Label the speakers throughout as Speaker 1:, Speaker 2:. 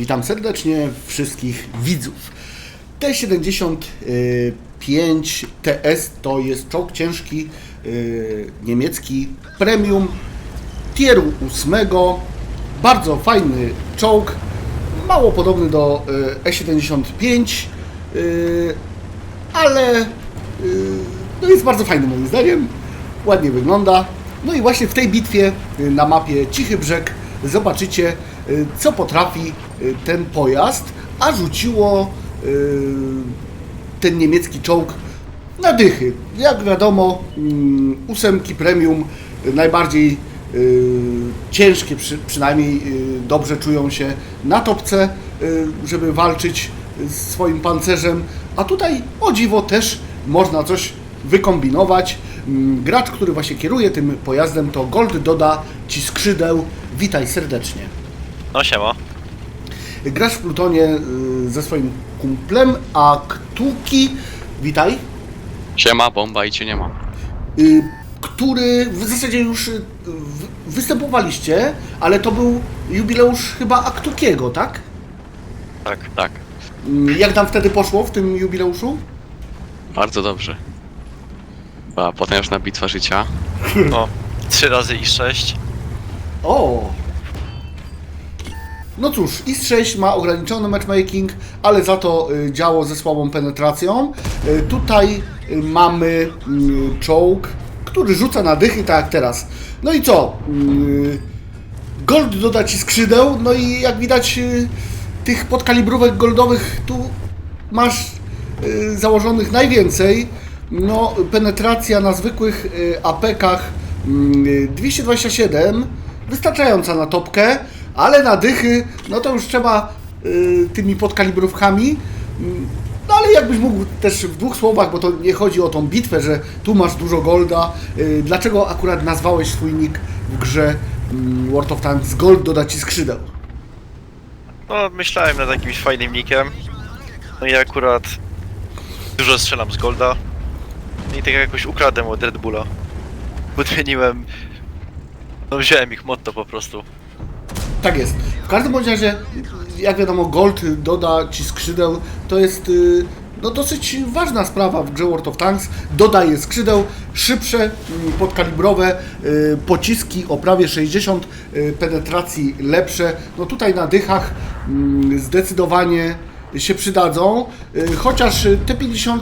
Speaker 1: Witam serdecznie wszystkich widzów. T-75 TS to jest czołg ciężki yy, niemiecki premium tieru 8. Bardzo fajny czołg, mało podobny do yy, E75, yy, ale no jest bardzo fajny moim zdaniem. Ładnie wygląda. No i właśnie w tej bitwie y, na mapie Cichy Brzeg zobaczycie, y, co potrafi y, ten pojazd, a rzuciło y, ten niemiecki czołg na dychy. Jak wiadomo, mm, ósemki premium y, najbardziej y, ciężkie, przy, przynajmniej y, dobrze czują się na topce, y, żeby walczyć z swoim pancerzem, a tutaj o dziwo też można coś wykombinować. Mm, Gracz, który właśnie kieruje tym pojazdem to Gold doda Ci skrzydeł. Witaj serdecznie.
Speaker 2: No siema.
Speaker 1: Grasz w Plutonie y, ze swoim kumplem, a Ktuki, witaj,
Speaker 3: Siema, bomba i cię nie ma.
Speaker 1: y, który w zasadzie już y, w- występowaliście, ale to był jubileusz chyba Aktukiego, tak?
Speaker 2: Tak.
Speaker 3: Tak,
Speaker 1: Mm, Jak tam wtedy poszło w tym jubileuszu?
Speaker 3: bardzo dobrze. Była potężna bitwa życia.
Speaker 2: No, 3 razy i 6.
Speaker 1: O! No cóż, IS-6 ma ograniczony matchmaking, ale za to y, działo ze słabą penetracją. Y, tutaj y, mamy czołg, który rzuca na dychy, tak jak teraz. No i co? Gold doda ci skrzydeł, no i jak widać tych podkalibrówek goldowych tu masz założonych najwięcej. No, penetracja na zwykłych APK-ach y, 227, wystarczająca na topkę, ale na dychy, no to już trzeba y, tymi podkalibrówkami. Mm, No ale jakbyś mógł też w dwóch słowach, bo to nie chodzi o tą bitwę, że tu masz dużo golda. y, Dlaczego akurat nazwałeś swój nick w grze mm, World of Tanks Gold doda ci skrzydeł?
Speaker 2: No, myślałem nad jakimś fajnym nickiem. No i akurat dużo strzelam z Golda. No I tak jakoś ukradłem od Red Bulla. Podmieniłem. No wziąłem ich motto po prostu.
Speaker 1: Tak jest. W każdym bądź razie, jak wiadomo, Gold doda ci skrzydeł. To jest y, no, dosyć ważna sprawa w grze World of Tanks. Dodaje skrzydeł szybsze, mm, podkalibrowe, y, pociski o prawie 60 y, penetracji lepsze. No tutaj na dychach mm, zdecydowanie się przydadzą. Chociaż y, T50,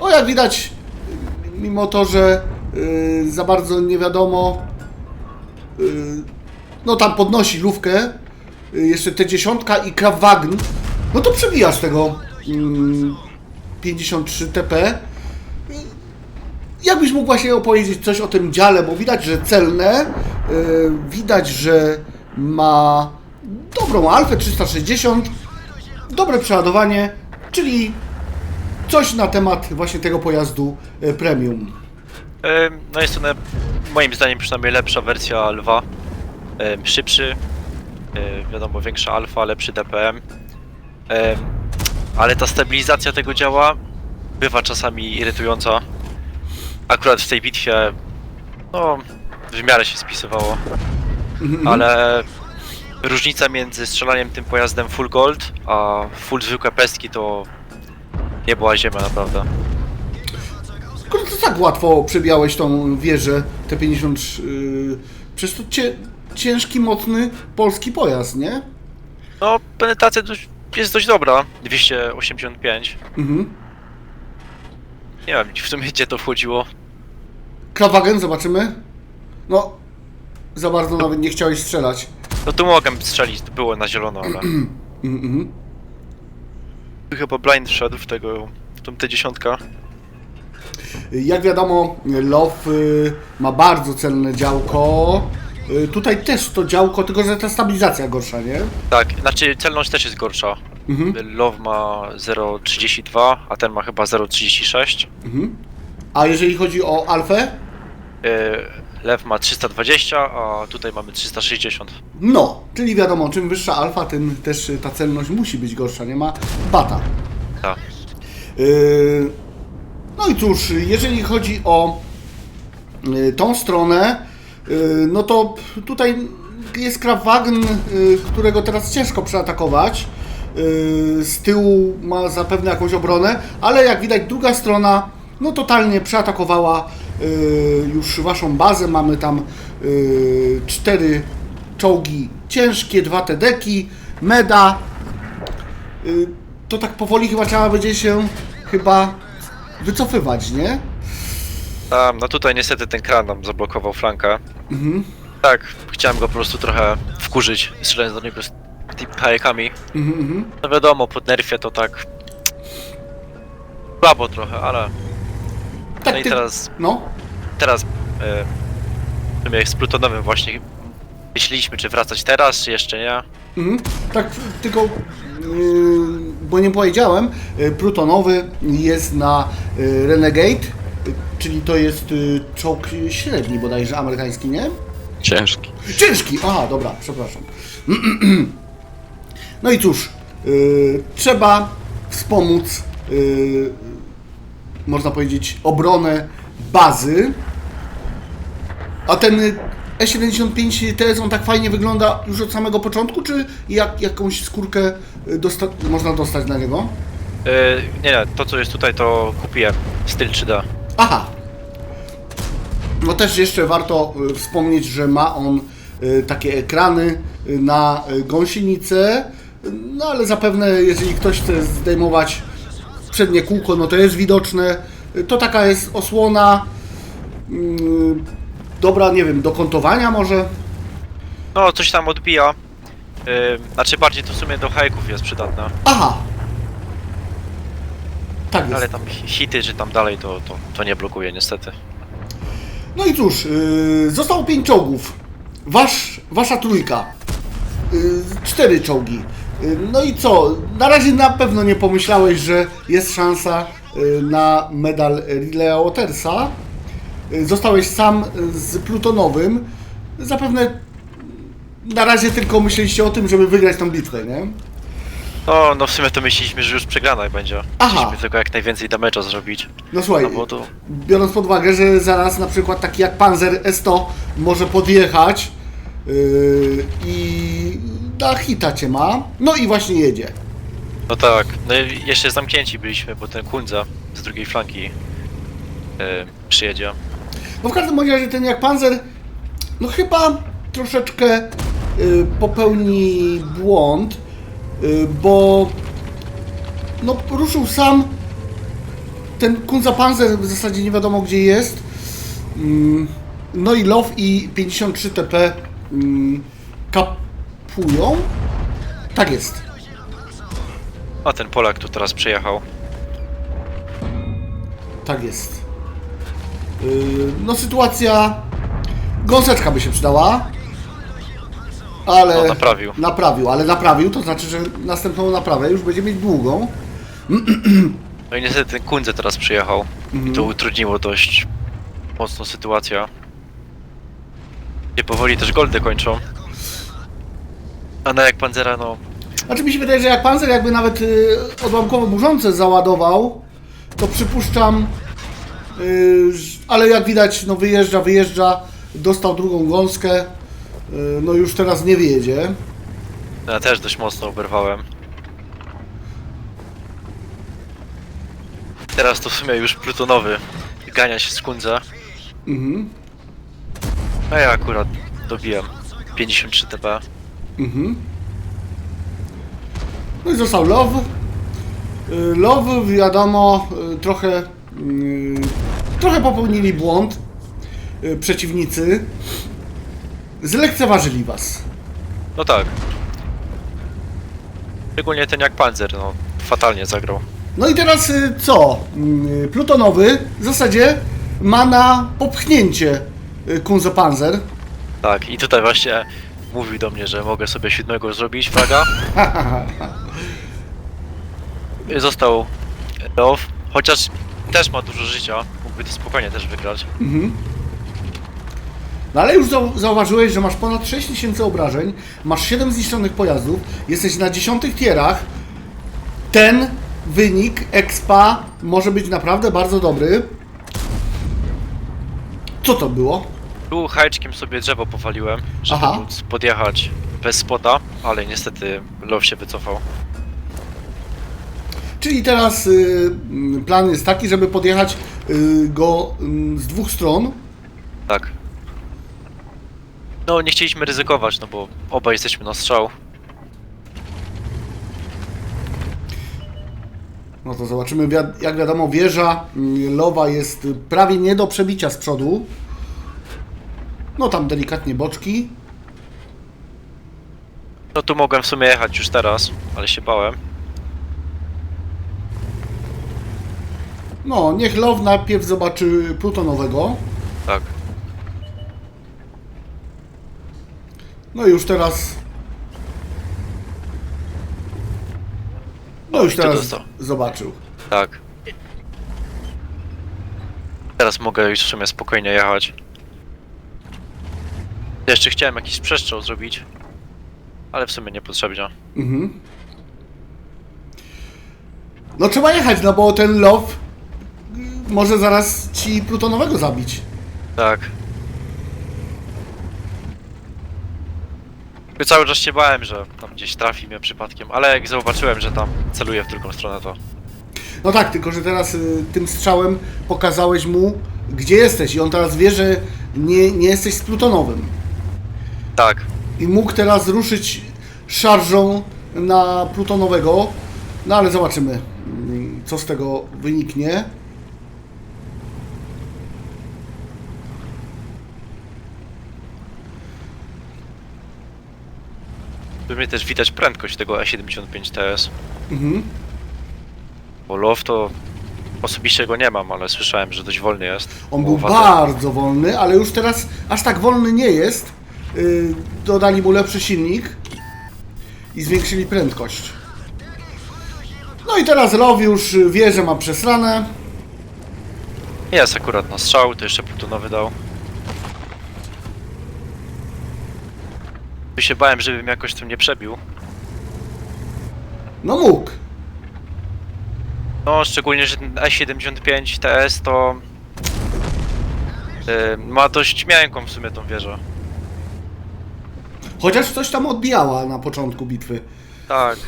Speaker 1: o jak widać, mimo to, że za bardzo nie wiadomo, no tam podnosi lówkę, y, jeszcze te dziesiątka i Krawagn, no to przebijasz tego mm, 53 TP. Jakbyś mógł właśnie opowiedzieć coś o tym dziale, bo widać, że celne, y, widać, że ma dobrą alfę 360, dobre przeładowanie, czyli coś na temat właśnie tego pojazdu y, premium.
Speaker 2: No jest to moim zdaniem przynajmniej lepsza wersja Lwa. Ym, Szybszy. Yy, Wiadomo, większa alfa, lepszy DPM. Ym, Ale ta stabilizacja tego działa bywa czasami irytująca. Akurat w tej bitwie, no, w miarę się spisywało. Ale różnica między strzelaniem tym pojazdem full gold, a full zwykłe pestki to nie była ziemia naprawdę.
Speaker 1: Kurde, to tak łatwo przebiałeś tą wieżę T50. Yy, przecież to cie, ciężki, mocny polski pojazd, nie?
Speaker 2: No, penetracja dość, jest dość dobra. 285.
Speaker 1: Mhm.
Speaker 2: Nie wiem w sumie gdzie to wchodziło.
Speaker 1: Krawagen, zobaczymy. No, za bardzo nawet nie chciałeś strzelać.
Speaker 2: No tu mogę strzelić, to było na zielono, ale.
Speaker 1: Mhm.
Speaker 2: Tu chyba blind wszedł w tego. w tą T10.
Speaker 1: Jak wiadomo, Love y, ma bardzo celne działko. Y, tutaj też to działko, tylko że ta stabilizacja gorsza, nie?
Speaker 2: Tak, znaczy celność też jest gorsza.
Speaker 1: Mhm.
Speaker 2: Love ma 0,32, a ten ma chyba 0,36.
Speaker 1: Mhm. A jeżeli chodzi o alfę?
Speaker 2: Yy, Lew ma 320, a tutaj mamy 360.
Speaker 1: No, czyli wiadomo, czym wyższa alfa, tym też y, ta celność musi być gorsza, nie ma bata.
Speaker 2: Tak.
Speaker 1: Yy, No i cóż, jeżeli chodzi o yy, tą stronę, no to tutaj jest Kraftwagen, y, którego teraz ciężko przeatakować. Y, Z tyłu ma zapewne jakąś obronę, ale jak widać druga strona no totalnie przeatakowała y, już waszą bazę. Mamy tam y, cztery czołgi ciężkie, dwa TD-ki, meda. Y, To tak powoli chyba trzeba będzie się chyba wycofywać, nie?
Speaker 2: Tam, no tutaj niestety ten kran nam zablokował flankę.
Speaker 1: Mhm.
Speaker 2: Tak, chciałem go po prostu trochę wkurzyć, strzelając do niego z tymi hajekami.
Speaker 1: Mhm, mhm.
Speaker 2: No wiadomo, pod nerfie to tak... Słabo trochę, ale...
Speaker 1: Tak,
Speaker 2: No i
Speaker 1: ty-
Speaker 2: teraz,
Speaker 1: No,
Speaker 2: teraz... E, w sumie z Plutonowym właśnie myśleliśmy, czy wracać teraz, czy jeszcze nie.
Speaker 1: Mhm. Tak, tylko, yy, bo nie powiedziałem, yy, plutonowy jest na yy, Renegade, czyli to jest yy, czołg średni bodajże amerykański, nie?
Speaker 3: Ciężki.
Speaker 1: Ciężki! Aha, dobra, przepraszam. No i cóż, yy, trzeba wspomóc, yy, można powiedzieć, obronę bazy. A ten y, E75 TS on tak fajnie wygląda już od samego początku, czy jak, jakąś skórkę y, dosta- można dostać na niego?
Speaker 2: Nie, nie, to co jest tutaj to kupiłem. Styl 3D.
Speaker 1: Aha. No też jeszcze warto y, wspomnieć, że ma on y, takie ekrany y, na gąsienicę. No ale zapewne jeżeli ktoś chce zdejmować przednie kółko, no to jest widoczne. To taka jest osłona mm, dobra, nie wiem, do kątowania może.
Speaker 2: No, coś tam odbija. E, znaczy bardziej to w sumie do hajków jest przydatne.
Speaker 1: Aha. Tak jest.
Speaker 2: Ale tam hity czy tam dalej to, to, to nie blokuje niestety.
Speaker 1: No i cóż, yy, zostało pięć czołgów. Wasz, wasza trójka. Yy, cztery czołgi. Yy, no i co? Na razie na pewno nie pomyślałeś, że jest szansa yy, na medal Relaya Watersa. Yy, zostałeś sam z Plutonowym. Zapewne na razie tylko myśleliście o tym, żeby wygrać tą bitwę, nie?
Speaker 2: No, no w sumie to myśleliśmy, że już przegrana będzie.
Speaker 1: Aha.
Speaker 2: Chcieliśmy tylko jak najwięcej damage'a zrobić.
Speaker 1: No słuchaj,
Speaker 2: No bo to...
Speaker 1: biorąc pod uwagę, że zaraz na przykład taki jak Panzer S100 może podjechać yy, i na hita cię ma, no i właśnie jedzie.
Speaker 2: No tak. No i jeszcze zamknięci byliśmy, bo ten Kunza z drugiej flanki e, przyjedzie.
Speaker 1: No w każdym bądź razie ten jak Panzer, no chyba troszeczkę yy, popełni błąd, bo no ruszył sam ten Kunza Panzer w zasadzie nie wiadomo gdzie jest. Mm, No i Love i 53 TP mm, kapują. Tak jest.
Speaker 2: A ten Polak tu teraz przyjechał.
Speaker 1: Tak jest. Yy, No sytuacja... Gąseczka by się przydała. Ale...
Speaker 2: No, naprawił.
Speaker 1: Naprawił, ale naprawił, to znaczy, że następną naprawę już będzie mieć długą.
Speaker 2: No i niestety ten Kunze teraz przyjechał. I to utrudniło dość mocno sytuację. Gdzie powoli też goldy kończą. A na jak Panzera, no...
Speaker 1: Znaczy mi się wydaje, że jak Panzer jakby nawet y, odłamkowo burzące załadował, to przypuszczam, y, ż- ale jak widać, no wyjeżdża, wyjeżdża, dostał drugą gąskę, no już teraz nie wyjedzie.
Speaker 2: Ja też dość mocno oberwałem. Teraz to w sumie już plutonowy gania się z Kunze.
Speaker 1: Mhm,
Speaker 2: A ja akurat dobiłem 53 TP.
Speaker 1: mhm. No i został Love. Y, Love, wiadomo, y, trochę, y, trochę popełnili błąd y, przeciwnicy. Zlekceważyli was.
Speaker 2: No tak. Szczególnie ten jak Panzer, no fatalnie zagrał.
Speaker 1: No i teraz y, co? Mm, Plutonowy w zasadzie ma na popchnięcie y, Kunze Panzer.
Speaker 2: Tak, i tutaj właśnie mówił do mnie, że mogę sobie siódmego zrobić fraga. Został Love, chociaż też ma dużo życia, mógłby to spokojnie też wygrać.
Speaker 1: No ale już zau- zauważyłeś, że masz ponad 6000 obrażeń, masz 7 zniszczonych pojazdów, jesteś na 10 tierach. Ten wynik expa może być naprawdę bardzo dobry. Co to było?
Speaker 2: Tu hajczkiem sobie drzewo powaliłem, żeby
Speaker 1: Aha.
Speaker 2: móc podjechać bez spota, ale niestety Love się wycofał.
Speaker 1: Czyli teraz y, plan jest taki, żeby podjechać y, go mm, z dwóch stron.
Speaker 2: Tak. No, nie chcieliśmy ryzykować, no bo obaj jesteśmy na strzał.
Speaker 1: No to zobaczymy. Wiad- Jak wiadomo, wieża mm, Lowa jest prawie nie do przebicia z przodu. No tam delikatnie boczki.
Speaker 2: No tu mogłem w sumie jechać już teraz, ale się bałem.
Speaker 1: No, niech Low najpierw zobaczy plutonowego.
Speaker 2: Tak.
Speaker 1: No już teraz. No już teraz zobaczył.
Speaker 2: Tak. Teraz mogę już w sumie spokojnie jechać. Jeszcze chciałem jakiś przestrzał zrobić, ale w sumie niepotrzebnie.
Speaker 1: Mhm. No trzeba jechać, no bo ten Love y, może zaraz ci plutonowego zabić.
Speaker 2: Tak. Ja Cały czas się bałem, że tam gdzieś trafi mnie przypadkiem, ale jak zobaczyłem, że tam celuje w drugą stronę, to
Speaker 1: No tak, tylko że teraz y, tym strzałem pokazałeś mu, gdzie jesteś i on teraz wie, że nie, nie jesteś z plutonowym.
Speaker 2: tak.
Speaker 1: I mógł teraz ruszyć szarżą na plutonowego. No ale zobaczymy, mm, co z tego wyniknie.
Speaker 2: Tu mnie też widać prędkość tego E75 TS.
Speaker 1: Mhm.
Speaker 2: Bo Love to osobiście go nie mam, ale słyszałem, że dość wolny jest.
Speaker 1: On był bardzo wolny, ale już teraz aż tak wolny nie jest. Yy, dodali mu lepszy silnik i zwiększyli prędkość. No i teraz Love już wie, że ma przesrane.
Speaker 2: Jest akurat na strzał, to jeszcze plutonowy dał. Tu się bałem, żebym jakoś tym nie przebił.
Speaker 1: No mógł.
Speaker 2: No, szczególnie, że ten E75 TS to yy, ma dość miękką w sumie tą wieżę.
Speaker 1: Chociaż coś tam odbijała na początku bitwy.
Speaker 2: Tak.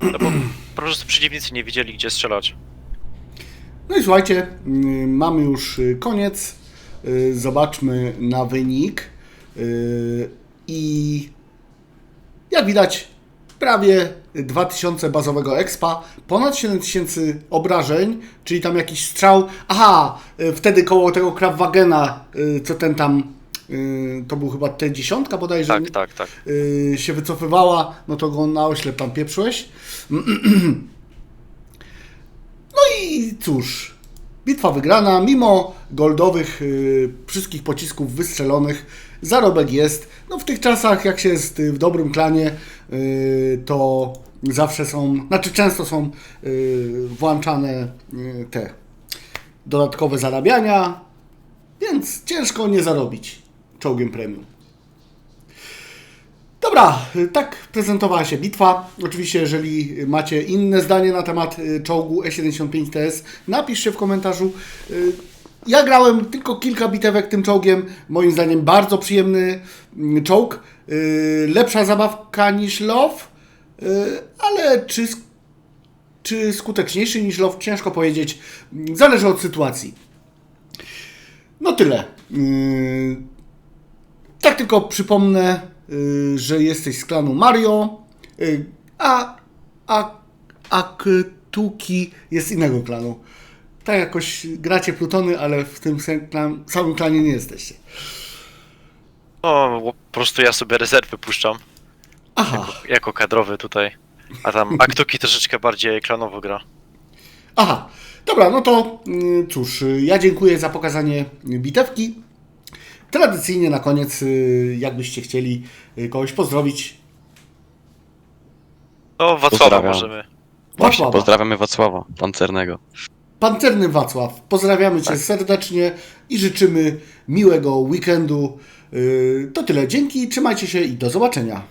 Speaker 2: No bo po prostu przeciwnicy nie wiedzieli gdzie strzelać.
Speaker 1: No i słuchajcie, mm, mamy już y, koniec. Y, Zobaczmy na wynik. Y, I jak widać, prawie 2000 bazowego expa, ponad 7000 obrażeń, czyli tam jakiś strzał. Aha, y, wtedy koło tego Krawwagena, y, co ten tam, y, to był chyba T10 bodajże,
Speaker 2: Tak, tak, tak.
Speaker 1: się wycofywała, no to go na oślep tam pieprzyłeś. No i cóż, bitwa wygrana, mimo goldowych y, wszystkich pocisków wystrzelonych, zarobek jest. No w tych czasach, jak się jest y, w dobrym klanie, y, to zawsze są, znaczy często są włączane te dodatkowe zarabiania, więc ciężko nie zarobić czołgiem premium. Dobra, tak prezentowała się bitwa. Oczywiście, jeżeli macie inne zdanie na temat y, czołgu E75TS, napiszcie w komentarzu. Y, Ja grałem tylko kilka bitewek tym czołgiem. Moim zdaniem bardzo przyjemny mm, czołg. Y, Lepsza zabawka niż Love, ale czy, czy skuteczniejszy niż Love, ciężko powiedzieć. Zależy od sytuacji. No tyle. Tak tylko przypomnę, że jesteś z klanu Mario, y, a, a, a Tuki jest z innego klanu. Tak jakoś gracie Plutony, ale w tym klan, samym klanie nie jesteście.
Speaker 2: No, po prostu ja sobie rezerwy puszczam
Speaker 1: Aha,
Speaker 2: jako kadrowy tutaj. A tam Aktuki troszeczkę bardziej klanowo gra.
Speaker 1: aha. Dobra, no to y, cóż, y, ja dziękuję za pokazanie bitewki. Tradycyjnie na koniec, y, jakbyście chcieli y, kogoś pozdrowić.
Speaker 2: No, Wacława
Speaker 3: Pozdrawiam.
Speaker 2: możemy.
Speaker 3: Właśnie,
Speaker 1: Wacława.
Speaker 3: pozdrawiamy Wacława, pancernego.
Speaker 1: Pancerny Wacław, pozdrawiamy Cię serdecznie i życzymy miłego weekendu. Yy, To tyle, dzięki, trzymajcie się i do zobaczenia.